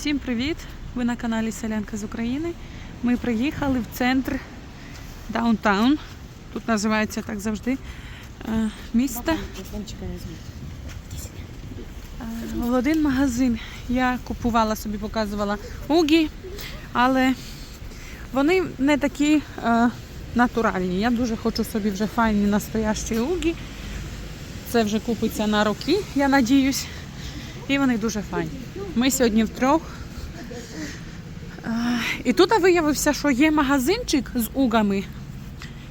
Всім привіт! Ви на каналі Селянка з України. Ми приїхали в центр Даунтаун. Тут називається так завжди е, місто. Е, В один магазин я купувала собі, показувала угі, але вони не такі е, натуральні. Я дуже хочу собі вже файні настоящі угі. Це вже купиться на роки, я надіюсь. І вони дуже файні. Ми сьогодні втрьох. І тут виявився, що є магазинчик з угами.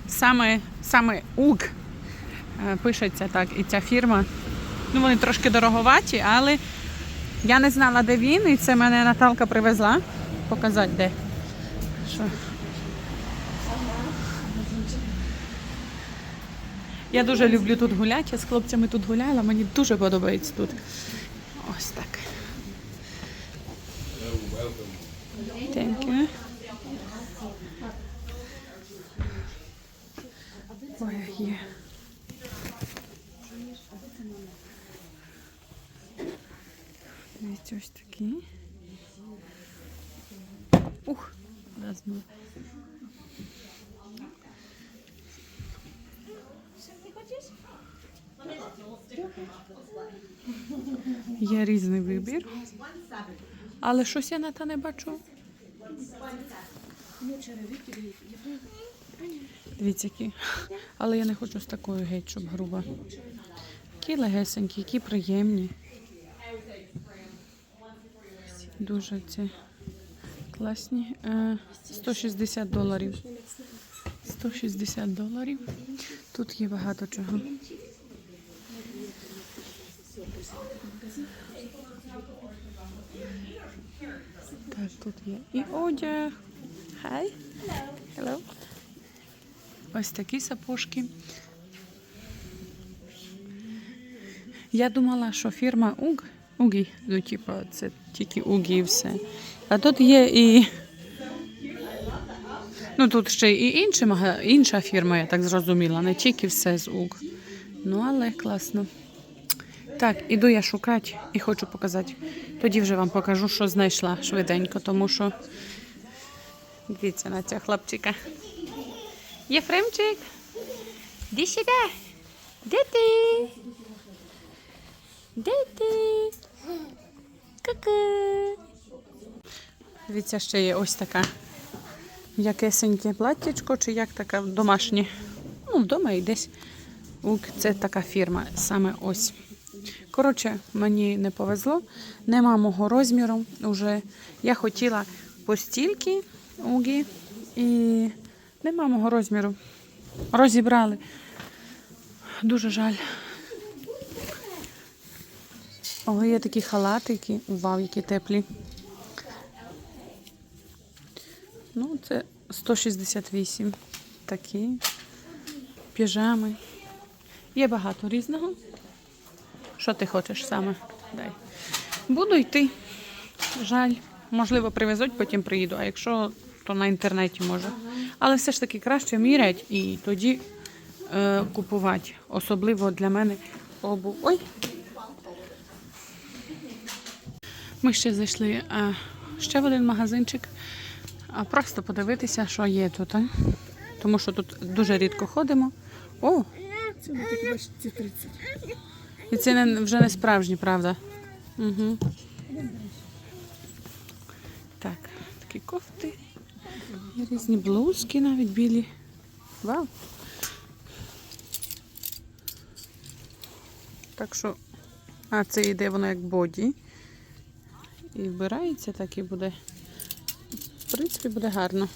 Саме, саме уг е, пишеться так, і ця фірма. Ну, вони трошки дороговаті, але я не знала, де він, і це мене Наталка привезла. Показати де. Що? Я дуже люблю тут гуляти. Я з хлопцями тут гуляла, мені дуже подобається тут. Ось так. Thank you. Ой, є. Дивіться, ось такі. Ух, розмив. Є різний вибір. Але щось я на та не бачу. Дивіться, які. Але я не хочу з такою геть, щоб груба. Які легесенькі, які приємні. Дуже ці класні. Е, 160 доларів. 160 доларів. Тут є багато чого. Так, тут є і одяг. Хай. Hello. Ось такі сапожки. Я думала, що фірма Уг, Угі, ну, типу, це тільки Угі і все. А тут є і. Ну, тут ще і інші, мага- інша фірма, я так зрозуміла, не тільки все з Уг. Ну, але класно. Так, іду я шукати і хочу показати. Тоді вже вам покажу, що знайшла швиденько, тому що дивіться на цього хлопчика. Єфремчик, іди сюди. Де ти? Де ти? Ку-ку. Дивіться, ще є ось така якесеньке платтячко, чи як така домашнє. Ну, вдома і десь. Це така фірма, саме ось. Коротше, мені не повезло, нема мого розміру. Уже я хотіла постільки угі і нема мого розміру. Розібрали. Дуже жаль. О, є такі халатики. Вау, які теплі. Ну, це 168. Такі піжами. Є багато різного. Що ти хочеш саме? Дай. Буду йти. Жаль. Можливо, привезуть, потім приїду, а якщо, то на інтернеті може. Але все ж таки краще мірять і тоді е, купувати. Особливо для мене обув. Ой. Ми ще зайшли е, ще в один магазинчик, а просто подивитися, що є тут. а. Тому що тут дуже рідко ходимо. О, Це на такі бачите 30. І це не, вже не справжні, правда? Угу. Так, такі кофти. Різні блузки навіть білі. Вау. Так що, а це йде воно як боді. І вбирається, так і буде. В принципі, буде гарно.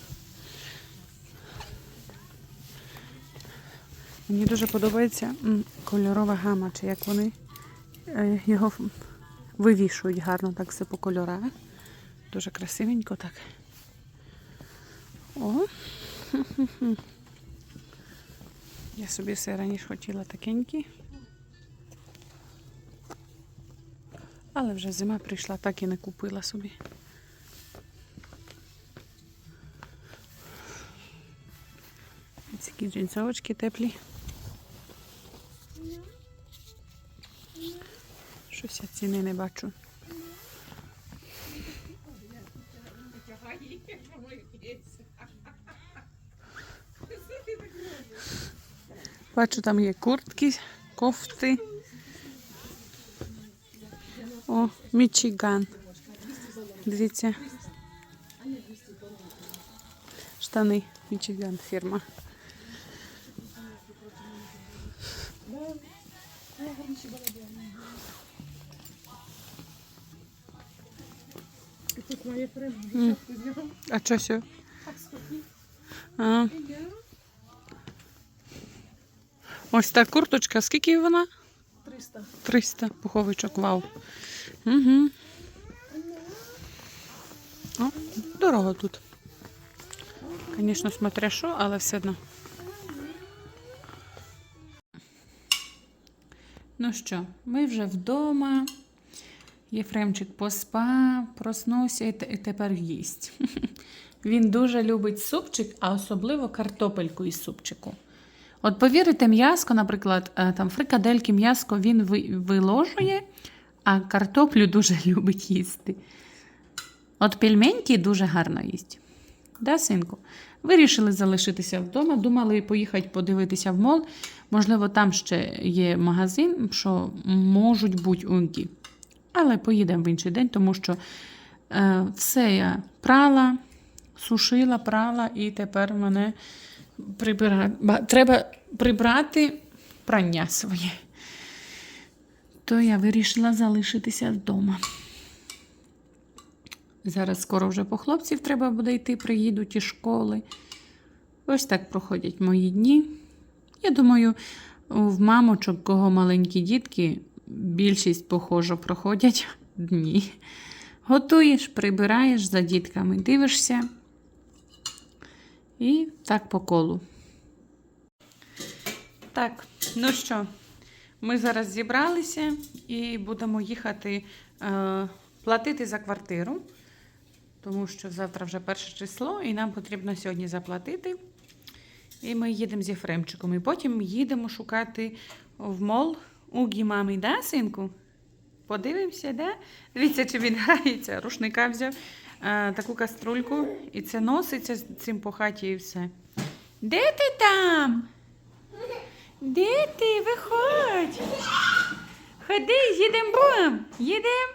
Мені дуже подобається кольорова гама, чи як вони е, його вивішують гарно так все по кольорах. Дуже красивенько так. О. Я собі все раніше хотіла такенькі. Але вже зима прийшла, так і не купила собі. Такі джинсовочки теплі. Щось я ціни не бачу. Бачу, там є куртки, кофти. О, Мічиган. Дивіться. Штани Мічиган фірма. І тут має прямо. М. А що сьо? А. Ось та курточка, скільки вона? 300. 300 пуховичок, вау. Угу. О, дорого тут. Звісно, смотря що, але все одно. Ну що, ми вже вдома. Єфремчик поспав, проснувся і, тепер їсть. Він дуже любить супчик, а особливо картопельку із супчику. От повірите, м'яско, наприклад, е, там фрикадельки, м'яско він ви- виложує, а картоплю дуже любить їсти. От пельменьки дуже гарно їсть. Да, синку? Вирішили залишитися вдома, думали поїхати подивитися в мол. Можливо, там ще є магазин, що можуть бути унки. Але поїдемо в інший день, тому що е, все я прала, сушила, прала, і тепер мене прибира... треба прибрати прання своє. То я вирішила залишитися вдома. Зараз скоро вже по хлопців треба буде йти, приїдуть із школи. Ось так проходять мої дні. Я думаю, в мамочок, кого маленькі дітки, більшість похожо проходять дні. Готуєш, прибираєш за дітками, дивишся. І так по колу. Так, ну що, ми зараз зібралися і будемо їхати е, платити за квартиру, тому що завтра вже перше число, і нам потрібно сьогодні заплатити. І ми їдемо з Єфремчиком. І потім їдемо шукати в мол Угі мамі, да, синку? Подивимося, да? Дивіться, чи він грається. Рушника взяв е, таку каструльку, і це носиться цим по хаті і все. Де ти там? Де ти? Виходь. Ходи, їдемо бум. Їдемо.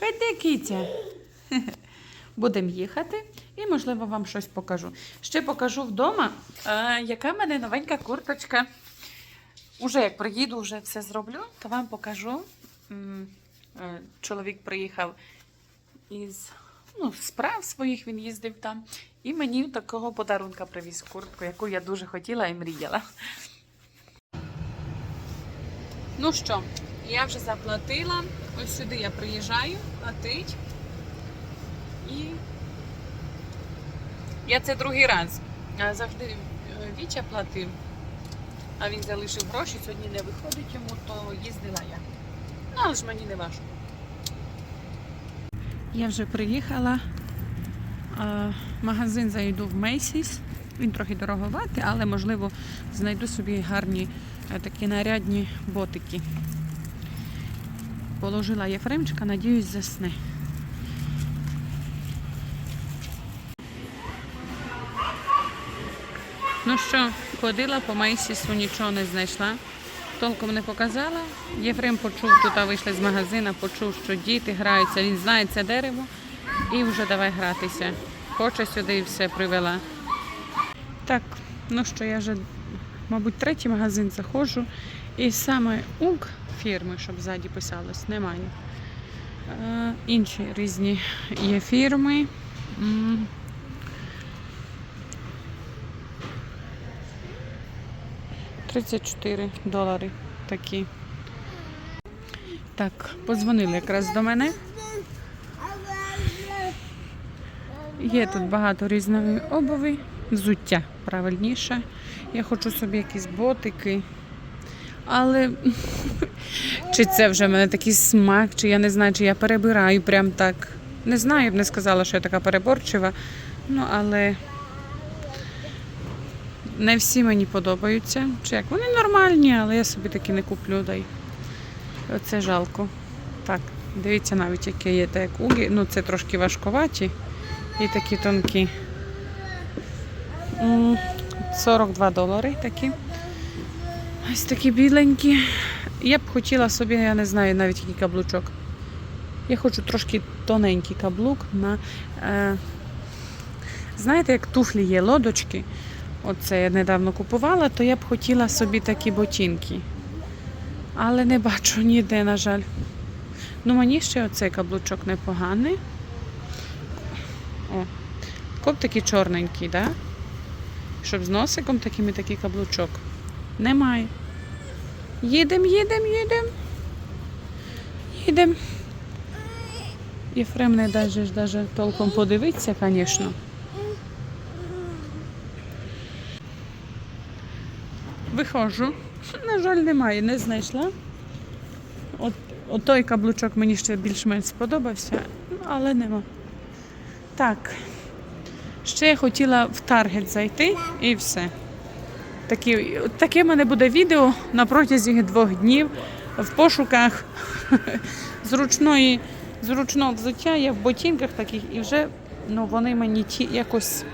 Ходи, киця. Будемо їхати і, можливо, вам щось покажу. Ще покажу вдома, е, яка в мене новенька курточка. Уже як приїду, вже все зроблю, то вам покажу. Е, Чоловік приїхав із ну, справ своїх, він їздив там. І мені такого подарунка привіз куртку, яку я дуже хотіла і мріяла. Ну що, я вже заплатила. Ось сюди я приїжджаю, платить. І я це другий раз. Завжди е, Вітя платив, а він залишив гроші, сьогодні не виходить йому, то їздила я. Ну, але ж мені не важко. Я вже приїхала. Магазин зайду в Macy's. Він трохи дороговатий, але можливо знайду собі гарні е, такі нарядні ботики. Положила Єфремчика, надіюсь, засне. Ну що, ходила по Мейсісу, нічого не знайшла. Толком не показала. Єфрем почув, тут вийшли з магазина, почув, що діти граються, він знає це дерево і вже давай гратися. Хоче сюди і все привела. Так, ну що, я вже, мабуть, третій магазин заходжу. І саме УК фірми, щоб ззаді писалось, немає. Е, інші різні є фірми. 34 долари такі. Так, подзвонили якраз до мене. Є тут багато різної обуви, взуття правильніше. Я хочу собі якісь ботики. Але чи це вже в мене такий смак, чи я не знаю, чи я перебираю прям так. Не знаю, я б не сказала, що я така переборчива. Ну, але не всі мені подобаються. Чи як вони нормальні, але я собі такі не куплю. Дай. Оце жалко. Так, дивіться навіть, яке є так угі. Ну, це трошки важковаті. І такі тонкі. 42 долари такі. Ось такі біленькі. Я б хотіла собі, я не знаю навіть який каблучок. Я хочу трошки тоненький каблук на. Е, знаєте, як туфлі є лодочки. Оце я недавно купувала, то я б хотіла собі такі ботинки. Але не бачу ніде, на жаль. Ну, мені ще оцей каблучок непоганий. О, коп такий чорненький, да? Щоб з носиком таким і такий каблучок. Немає. Їдем, їдем, їдем. Їдем. Єфрем не даже, толком подивитися, звісно. Виходжу. На жаль, немає, не знайшла. От, от той каблучок мені ще більш-менш сподобався, але нема. Так. Ще я хотіла в Таргет зайти і все. Такі, таке в мене буде відео на протязі двох днів в пошуках зручної, зручного взуття. Я в ботинках таких і вже ну, вони мені ті якось.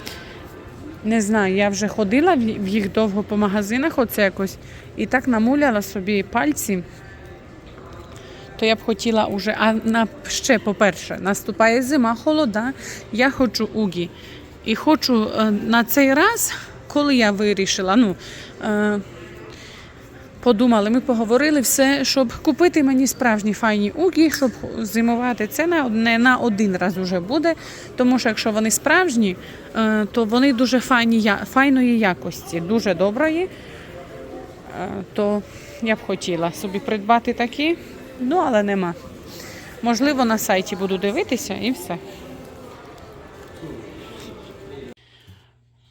Не знаю, я вже ходила в їх довго по магазинах, оце якось, і так намуляла собі пальці. То я б хотіла уже, а на ще, по-перше, наступає зима, холода. Я хочу угі. І хочу е, на цей раз, коли я вирішила, ну, е, подумали, ми поговорили все, щоб купити мені справжні файні угі, щоб зимувати. Це на, не на один раз уже буде. Тому що якщо вони справжні, е, то вони дуже файні, файної якості, дуже доброї. Е, То я б хотіла собі придбати такі, ну але нема. Можливо, на сайті буду дивитися і все.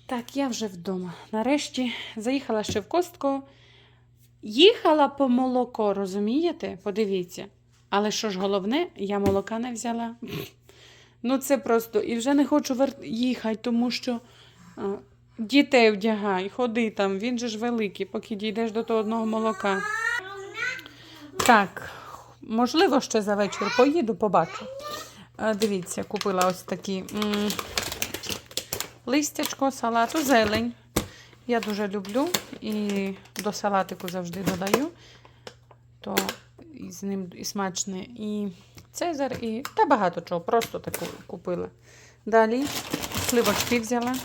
Так, я вже вдома. Нарешті заїхала ще в костку. Їхала по молоко, розумієте? Подивіться. Але що ж головне, я молока не взяла. Ну, це просто. І вже не хочу вер... їхати, тому що а, дітей вдягай, ходи там, він же ж великий, поки дійдеш до того одного молока. Так, можливо, ще за вечір поїду, побачу. А, дивіться, купила ось такі м, листячко, салату, зелень. Я дуже люблю і до салатику завжди додаю. То і з ним і смачне. І цезар, і та багато чого. Просто таку купила. Далі сливочки взяла.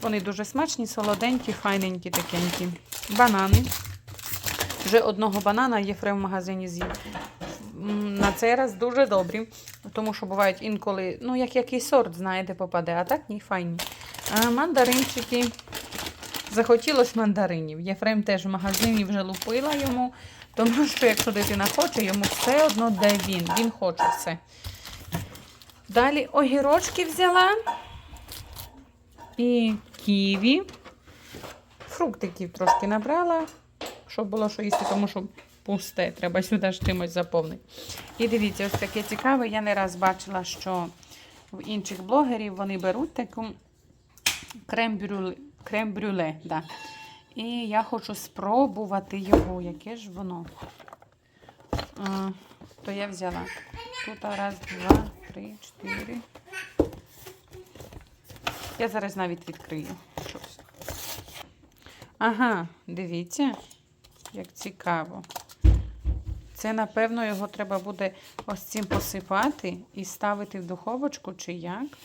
Вони дуже смачні, солоденькі, файненькі, такенькі. Банани. Вже одного банана Єфрем в магазині з'їв. На цей раз дуже добрі, тому що бувають інколи, ну, як який сорт, знаєте, попаде, а так ні, файні. А мандаринчики. Захотілось мандаринів. Єфрем теж в магазині вже лупила йому, тому що якщо дитина хоче, йому все одно де він. Він хоче все. Далі огірочки взяла і ківі. Фруктиків трошки набрала, щоб було що їсти, тому що пусте, треба сюди ж чимось заповнити. І дивіться, ось таке цікаве. Я не раз бачила, що в інших блогерів вони беруть таку крем-брюле. Крем-брюле, да. І я хочу спробувати його, яке ж воно. А, то я взяла. Тут раз, два, три, чотири. Я зараз навіть відкрию щось. Ага, дивіться, як цікаво. Це, напевно, його треба буде ось цим посипати і ставити в духовочку, чи як.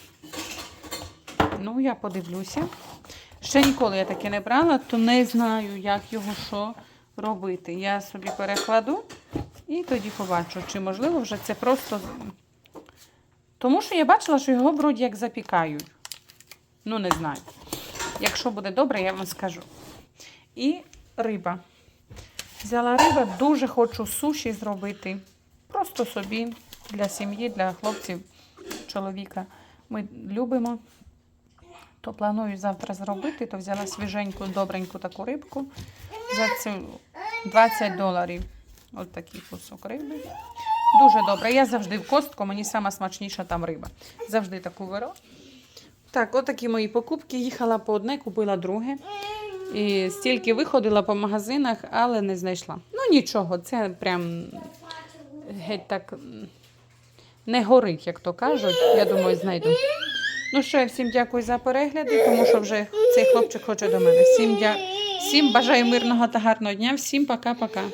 Ну, я подивлюся. Ще ніколи я таке не брала, то не знаю, як його що робити. Я собі перекладу і тоді побачу, чи можливо вже це просто. Тому що я бачила, що його вроді як запікають. Ну, не знаю. Якщо буде добре, я вам скажу. І риба. Взяла риба, дуже хочу суші зробити. Просто собі для сім'ї, для хлопців, чоловіка. Ми любимо. То планую завтра зробити, то взяла свіженьку, добреньку таку рибку. За цю 20 доларів. Ось такий кусок риби. Дуже добре. Я завжди в костку, мені сама смачніша там риба. Завжди таку беру. Так, отакі мої покупки. Їхала по одне, купила друге. І стільки виходила по магазинах, але не знайшла. Ну нічого, це прям геть так не горить, як то кажуть. Я думаю, знайду. Ну що, я всім дякую за перегляди, тому що вже цей хлопчик хоче до мене. Всім, дя... всім бажаю мирного та гарного дня. Всім пока-пока.